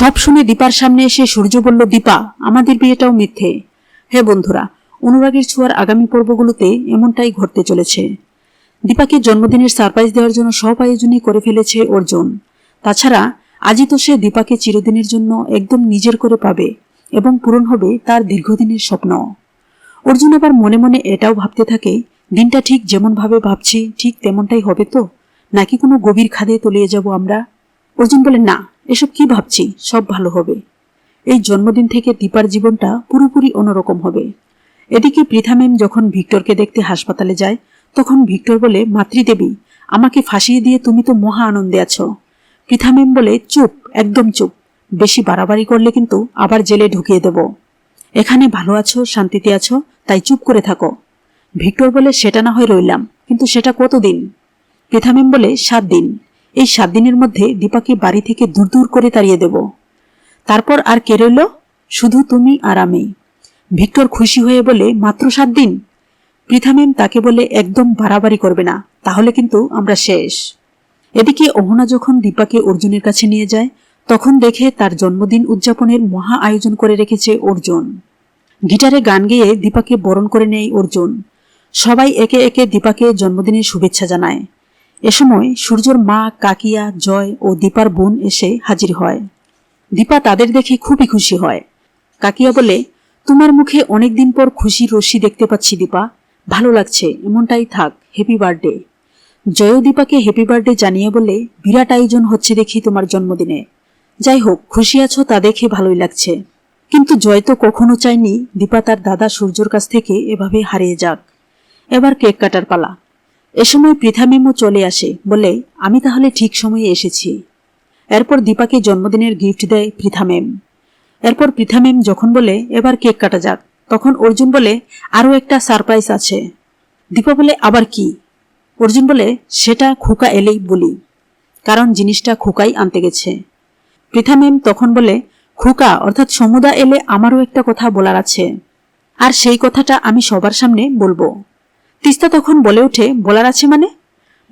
সব শুনে দীপার সামনে এসে সূর্য বলল, দীপা, আমাদের বিয়েটাও মিথ্যে। হে বন্ধুরা, অনুরাগের ছোঁয়ার আগামী পর্বগুলোতে এমনটাই ঘটতে চলেছে। দীপাকে জন্মদিনের সারপ্রাইজ দেওয়ার জন্য সব আয়োজনই করে ফেলেছে অর্জুন। তাছাড়া, আজই তো সে দীপাকে চিরদিনের জন্য একদম নিজের করে পাবে এবং পূরণ হবে তার দীর্ঘদিনের স্বপ্ন। অর্জুন আবার মনে মনে এটাও ভাবতে থাকে, দিনটা ঠিক যেমন ভাবে ভাবছি, ঠিক তেমনটাই হবে তো? নাকি কোনো গভীর খাদে তলিয়ে যাব আমরা? অর্জুন বলে, না এসব কি ভাবছি? সব ভালো হবে। এই জন্মদিন থেকে দীপার জীবনটা পুরোপুরি অন্যরকম হবে। এদিকে পৃথা ম্যাম যখন ভিক্টরকে দেখতে হাসপাতালে যায়, তখন ভিক্টর বলে, মাতৃদেবী, আমাকে ফাঁসিয়ে দিয়ে তুমি তো মহা আনন্দে আছো। পৃথা ম্যাম বলে, চুপ, একদম চুপ। বেশি বাড়াবাড়ি করলে কিন্তু আবার জেলে ঢুকিয়ে দেব। এখানে ভালো আছো, শান্তিতে আছো, তাই চুপ করে থাকো। ভিক্টর বলে, সেটা না হয় রইলাম, কিন্তু সেটা কতদিন? পৃথা ম্যাম বলে, সাত দিন। এই সাত দিনের মধ্যে দীপাকে বাড়ি থেকে দূর দূর করে তাড়িয়ে দেব। তারপর আর কে রইল? শুধু তুমি আর আমি। ভিক্টর খুশি হয়ে বলে, মাত্র সাত দিন? পৃথা ম্যাম তাকে বলে, একদম বাড়াবাড়ি করবে না, তাহলে কিন্তু আমরা শেষ। এদিকে অহনা যখন দীপাকে অর্জুনের কাছে নিয়ে যায়, তখন দেখে তার জন্মদিন উদযাপনের মহা আয়োজন করে রেখেছে অর্জুন। গিটারে গান গেয়ে দীপাকে বরণ করে নেয় অর্জুন। সবাই একে একে দীপাকে জন্মদিনের শুভেচ্ছা জানায়। এ সময় সূর্যর মা, কাকিয়া, জয় ও দীপার বোন এসে হাজির হয়। দীপা তাদের দেখে খুবই খুশি হয়। কাকিয়া বলে, তোমার মুখে অনেকদিন পর খুশি রশ্মি দেখতে পাচ্ছি দীপা। ভালো লাগছে, এমনটাই থাক হ্যাপি বার্থডে জয় দীপাকে হ্যাপি বার্থডে জানিয়ে বলে, বিরাট আয়োজন হচ্ছে দেখি তোমার জন্মদিনে। যাই হোক, খুশি আছো তা দেখে ভালোই লাগছে। কিন্তু জয় তো কখনো চায়নি দীপা তার দাদা সূর্যর কাছ থেকে এভাবে হারিয়ে যাক। এবার কেক কাটার পালা। এ সময় পৃথা মেমও চলে আসে, বলে, আমি তাহলে ঠিক সময়ে এসেছি। এরপর দীপাকে জন্মদিনের গিফট দেয় পৃথা মেম। এরপর পৃথা মেম যখন বলে, এবার কেক কাটা যাক, তখন অর্জুন বলে আরও একটা সারপ্রাইজ আছে। দীপা বলে, আবার কি? অর্জুন বলে, সেটা খোকা এলেই বলি। কারণ জিনিসটা খোকাই আনতে গেছে। পৃথা মেম তখন বলে, খোকা, অর্থাৎ সমুদা এলে আমারও একটা কথা বলার আছে। আর সেই কথাটা আমি সবার সামনে বলব। তিস্তা তখন বলে ওঠে, বলার আছে মানে?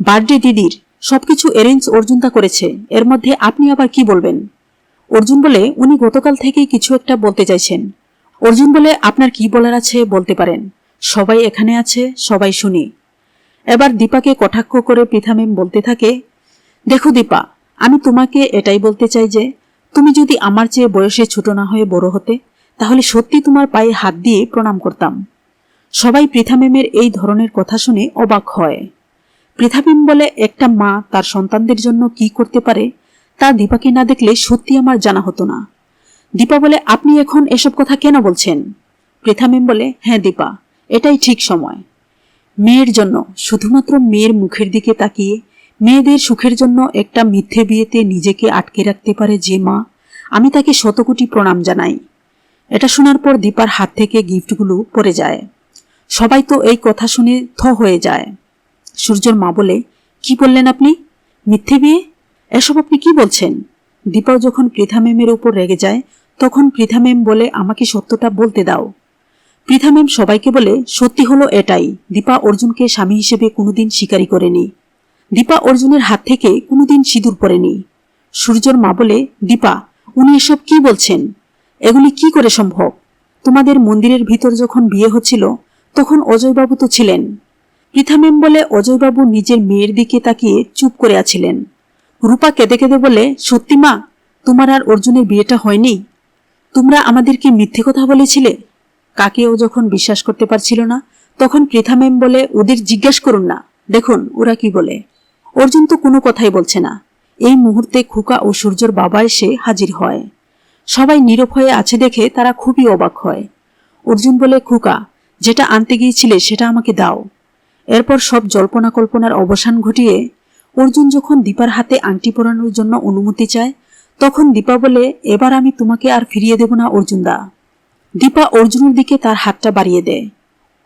বার্থডে, দিদির। সবকিছু অ্যারেঞ্জ অর্জুনতা করেছে। এর মধ্যে আপনি আবার কি বলবেন? অর্জুন বলে, উনি গতকাল থেকেই কিছু একটা বলতে চাইছেন। অর্জুন বলে, আপনার কি বলার আছে বলতে পারেন। সবাই এখানে আছে, সবাই শুনি। এবার দীপাকে কটাক্ষ করে পৃথামেম বলতে থাকে, দেখো দীপা, আমি তোমাকে এটাই বলতে চাই যে, তুমি যদি আমার চেয়ে বয়সে ছোট না হয়ে বড় হতে, তাহলে সত্যি তোমার পায়ে হাত দিয়ে প্রণাম করতাম। সবাই পৃথা এই ধরনের কথা শুনে অবাক হয়। পৃথা বলে, একটা মা তার সন্তানদের জন্য কি করতে পারে? তা দীপাকে না দেখলে সত্যি আমার জানা হতো না। দীপা বলে, আপনি এখন এসব কথা কেন বলছেন? পৃথা বলে হ্যাঁ দীপা, এটাই ঠিক সময়। মেয়ের জন্য, শুধুমাত্র মেয়ের মুখের দিকে তাকিয়ে, মেয়েদের সুখের জন্য একটা মিথ্যে বিয়েতে নিজেকে আটকে রাখতে পারে যে মা, আমি তাকে শতকোটি প্রণাম জানাই। এটা শোনার পর দীপার হাত থেকে গিফটগুলো পড়ে যায়। সবাই তো এই কথা শুনে থ হয়ে যায়। সূর্যর মা বলে, কি বললেন আপনি? মিথ্যে বিয়ে? এসব আপনি কি বলছেন? দীপাও যখন পৃথা ম্যামের উপর রেগে যায়, তখন পৃথা ম্যাম বলে, আমাকে সত্যটা বলতে দাও। পৃথা ম্যাম সবাইকে বলে, সত্যি হলো এটাই। দীপা অর্জুনকে স্বামী হিসেবে কোনোদিন স্বীকারই করেনি। দীপা অর্জুনের হাত থেকে কোনোদিন সিঁদুর পরেনি। সূর্যর মা বলে, দীপা, উনি এসব কি বলছেন? এগুলি কি করে সম্ভব? তোমাদের মন্দিরের ভিতর যখন বিয়ে হচ্ছিল তখন অজয়বাবু তো ছিলেন। পৃথা বলে অজয়বাবু নিজের মেয়ের দিকে তাকিয়ে চুপ করে আছিলেন। রূপা কেঁদে কেঁদে বলে, সত্যি মা, তোমার আর অর্জুনের বিয়েটা হয়নি? তোমরা আমাদেরকে মিথ্যে কথা বলেছিলে? কাকেও যখন বিশ্বাস করতে পারছিল না, তখন পৃথা ম্যাম বলে, ওদের জিজ্ঞাসা করুন না। দেখুন, ওরা কি বলে? অর্জুন তো কোনো কথাই বলছে না। এই মুহূর্তে খুকা ও সূর্যর বাবা এসে হাজির হয়। সবাই নীরব হয়ে আছে দেখে তারা খুবই অবাক হয়। অর্জুন বলে, খুকা যেটা আনতে গিয়েছিলে সেটা আমাকে দাও। এরপর সব জল্পনা কল্পনার অবসান ঘটিয়ে অর্জুন যখন দীপার হাতে আংটি পরানোর জন্য অনুমতি চায়, তখন দীপা বলে, এবার আমি তোমাকে আর ফিরিয়ে দেব না, অর্জুনদা। দীপা অর্জুনের দিকে তার হাতটা বাড়িয়ে দেয়।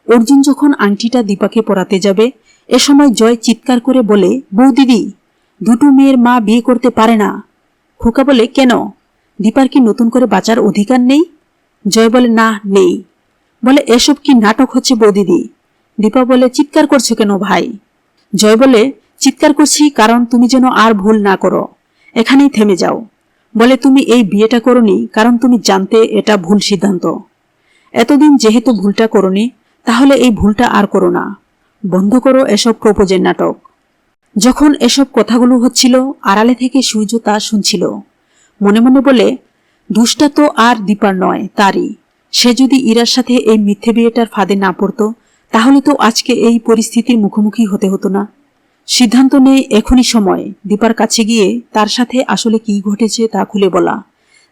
অর্জুন যখন আংটিটা দীপাকে পরাতে যাবে, এ সময় জয় চিৎকার করে বলে বউ দিদি দুটো মেয়ের মা বিয়ে করতে পারে না। খোকা বলে, কেন? দীপার কি নতুন করে বাঁচার অধিকার নেই? জয় বলে, না, নেই। বলে, এসব কি নাটক হচ্ছে বৌদিদি দীপা বলে, চিৎকার করছ কেন ভাই? জয় বলে, চিৎকার করছি কারণ তুমি যেন আর ভুল না করো। এখানেই থেমে যাও। বলে, তুমি এই বিয়েটা করনি কারণ তুমি জানতে এটা ভুল সিদ্ধান্ত। এতদিন যেহেতু ভুলটা করনি, তাহলে এই ভুলটা আর করো না। বন্ধ করো এসব প্রপোজের নাটক। যখন এসব কথাগুলো হচ্ছিল, আড়ালে থেকে সূর্য তা শুনছিল। মনে মনে বলে, দুষ্টা তো আর দীপার নয়, তারই। সে যদি ইরার সাথে এই মিথ্যে বিয়েটার ফাঁদে না পড়তো, তাহলে তো আজকে এই পরিস্থিতির মুখোমুখি হতে হতো না। সিদ্ধান্ত নেই এখনই সময়। দীপার কাছে গিয়ে তার সাথে আসলে কি ঘটেছে তা খুলে বলা।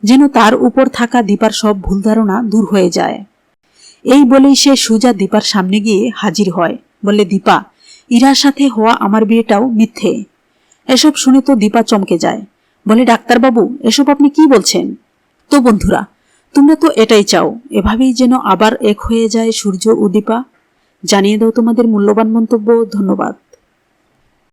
যেন তার উপর থাকা দীপার সব ভুল ধারণা দূর হয়ে যায়। এই বলেই সে সুজা দীপার সামনে গিয়ে হাজির হয়। বলে দীপা, ইরার সাথে হওয়া আমার বিয়েটাও মিথ্যে। এসব শুনে তো দীপা চমকে যায়। বলে, ডাক্তারবাবু, এসব আপনি কি বলছেন? তো বন্ধুরা তোমরা তো এটাই চাও, এভাবেই যেন আবার এক হয়ে যায় সূর্য উদীপা জানিয়ে দাও তোমাদের মূল্যবান মন্তব্য, ধন্যবাদ।